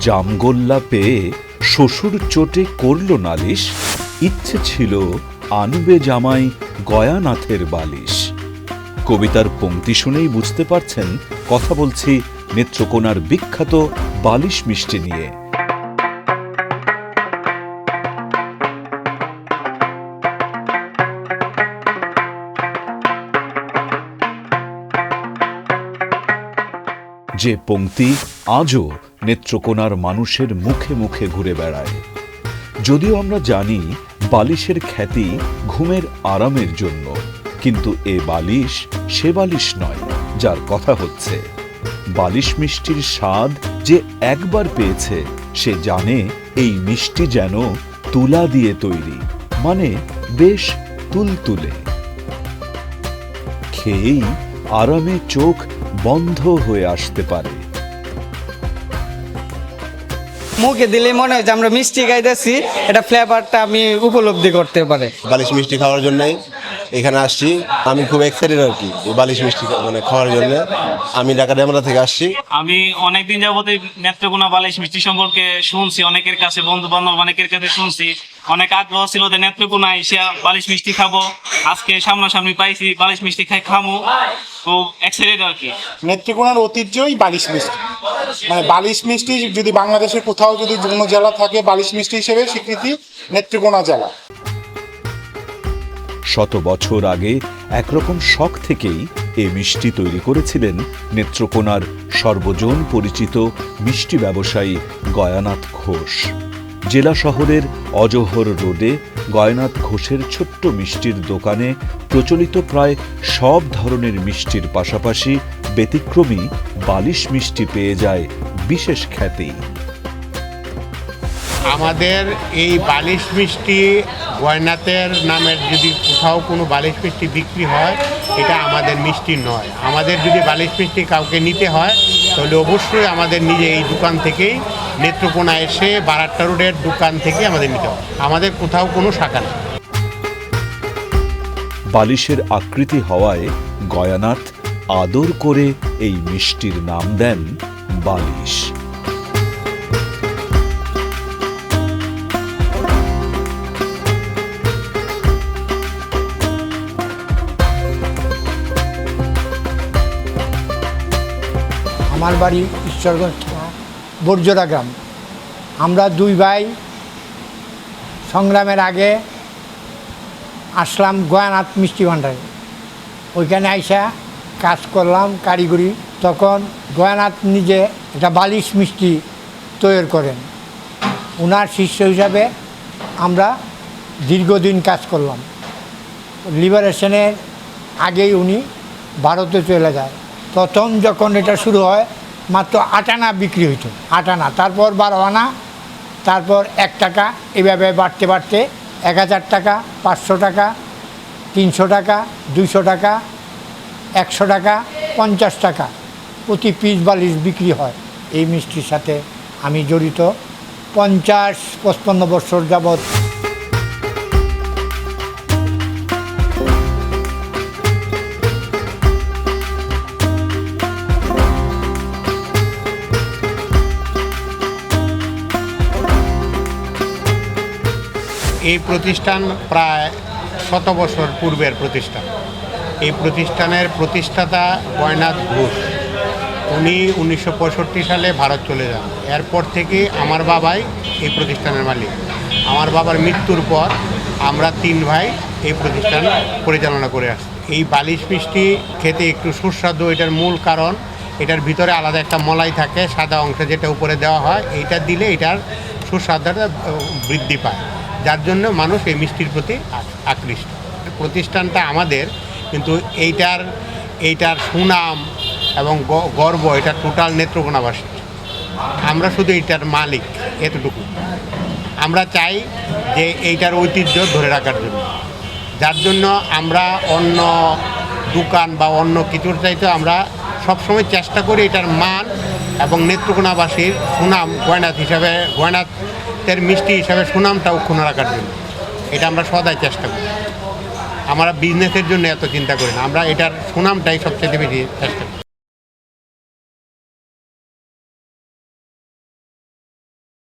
জামগোল্লা পেয়ে শ্বশুর চোটে করল নালিশ। ইচ্ছে ছিল আনবে জামাই গয়ানাথের বালিশ। কবিতার পংক্তি শুনেই বুঝতে পারছেন কথা বলছি নেত্রকোনার বিখ্যাত বালিশ মিষ্টি নিয়ে। যে পংক্তি আজও নেত্রকোনার মানুষের মুখে মুখে ঘুরে বেড়ায়। যদিও আমরা জানি বালিশের খ্যাতি ঘুমের আরামের জন্য, কিন্তু এ বালিশ সে বালিশ নয়, যার কথা হচ্ছে। বালিশ মিষ্টির স্বাদ যে একবার পেয়েছে, সে জানে এই মিষ্টি যেন তুলা দিয়ে তৈরি মানে বেশ তুলতুলে। খেয়েই আরামে চোখ বন্ধ হয়ে আসতে পারে। মুখে দিলে মনে হয় যে আমরা মিষ্টি খাইতেছি। এটা ফ্লেভারটা আমি উপলব্ধি করতে পারে। বালিশ মিষ্টি খাওয়ার জন্যই। এখানে আসছি। আমি খুব এক্সাইটেড আর কি এই বালিশ মিষ্টি মানে খাওয়ার জন্য। আমি ঢাকা ডেমরা থেকে আসছি। আমি অনেকদিন যাবত এই নেত্রকোনা বালিশ মিষ্টি সম্পর্কে শুনছি অনেকের কাছে বন্ধু বান্ধব অনেকের কাছে শুনছি। অনেক আগ্রহ ছিল যে নেত্রকোনা এসে বালিশ মিষ্টি খাব। আজকে সামনাসামনি পাইছি বালিশ মিষ্টি খাই খামো। খুব এক্সাইটেড আর কি। নেত্রকোনার ঐতিহ্যই বালিশ মিষ্টি। মানে বালিশ মিষ্টি যদি বাংলাদেশের কোথাও যদি যুগ্ম জেলা থাকে বালিশ মিষ্টি হিসেবে স্বীকৃতি নেত্রকোনা জেলা শত বছর আগে একরকম শখ থেকেই এ মিষ্টি তৈরি করেছিলেন নেত্রকোনার সর্বজন পরিচিত মিষ্টি ব্যবসায়ী গয়ানাথ ঘোষ। জেলা শহরের অজহর রোডে গয়নাথ ঘোষের ছোট্ট মিষ্টির দোকানে প্রচলিত প্রায় সব ধরনের মিষ্টির পাশাপাশি ব্যতিক্রমী বালিশ মিষ্টি পেয়ে যায় বিশেষ খ্যাতি। আমাদের এই বালিশ মিষ্টি গয়নাতের নামের যদি কোথাও কোনো বালিশ মিষ্টি বিক্রি হয়, এটা আমাদের মিষ্টি নয়। আমাদের যদি বালিশ মিষ্টি কাউকে নিতে হয়, তাহলে অবশ্যই আমাদের নিজে এই দোকান থেকেই নেত্রকোনা এসে বারাট্টা রোডের দোকান থেকে আমাদের নিতে হয় আমাদের কোথাও কোনো শাখা নেই। বালিশের আকৃতি হওয়ায় গয়ানাথ আদর করে এই মিষ্টির নাম দেন বালিশ। আমার বাড়ি ঈশ্বরগঞ্জ, বর্জরা গ্রাম। আমরা দুই ভাই সংগ্রামের আগে আসলাম গয়ানাথ মিষ্টি ভাণ্ডারে। ওইখানে আইসা কাজ করলাম কারিগরি। তখন গয়ানাথ নিজে একটা বালিশ মিষ্টি তৈরি করেন। ওনার শিষ্য হিসাবে আমরা দীর্ঘদিন কাজ করলাম। লিবারেশনের আগেই উনি ভারতে চলে যায়। প্রথম যখন এটা শুরু হয়, মাত্র আটানা বিক্রি হইতো আটানা তারপর বারো আনা, তারপর এক টাকা, এভাবে বাড়তে বাড়তে এক হাজার টাকা, পাঁচশো টাকা, তিনশো টাকা, দুইশো টাকা, একশো টাকা, পঞ্চাশ টাকা প্রতি পিস বালিশ বিক্রি হয়। এই মিষ্টির সাথে আমি জড়িত। পঞ্চাশ, পঁচপন্ন বছর যাবৎ এই প্রতিষ্ঠান প্রায় শত বছর পূর্বের প্রতিষ্ঠান। এই প্রতিষ্ঠানের প্রতিষ্ঠাতা গয়নাথ ঘোষ। উনি উনিশশো পঁয়ষট্টি সালে ভারত চলে যান। এরপর থেকে আমার বাবাই এই প্রতিষ্ঠানের মালিক। আমার বাবার মৃত্যুর পর আমরা তিন ভাই এই প্রতিষ্ঠান পরিচালনা করে আসছি। এই বালিশ মিষ্টি খেতে একটু সুস্বাদু, এটার মূল কারণ, এটার ভিতরে আলাদা একটা মলাই থাকে, সাদা অংশ যেটা উপরে দেওয়া হয়, এইটা দিলে এটার সুস্বাদুটা বৃদ্ধি পায়। যার জন্য মানুষ এই মিষ্টির প্রতি আকৃষ্ট। প্রতিষ্ঠানটা আমাদের, কিন্তু এইটার এইটার সুনাম এবং গর্ব, এটা টোটাল নেত্রকোনাবাসী। আমরা শুধু এইটার মালিক, এতটুকু। আমরা চাই যে এইটার ঐতিহ্য ধরে রাখার জন্য। যার জন্য আমরা অন্য দোকান বা অন্য কিছুর চাইতে আমরা সবসময় চেষ্টা করি এটার মান এবং নেত্রকোনাবাসীর সুনাম গয়নাথ হিসাবে গয়নাথের মিষ্টি হিসাবে সুনামটাও অক্ষুণ্ণ রাখার জন্য। এটা আমরা সদাই চেষ্টা করি। আমরা বিজনেসের জন্য এত চিন্তা করি না। আমরা এটার সুনামটাই সবচেয়ে বেশি চেষ্টা করি।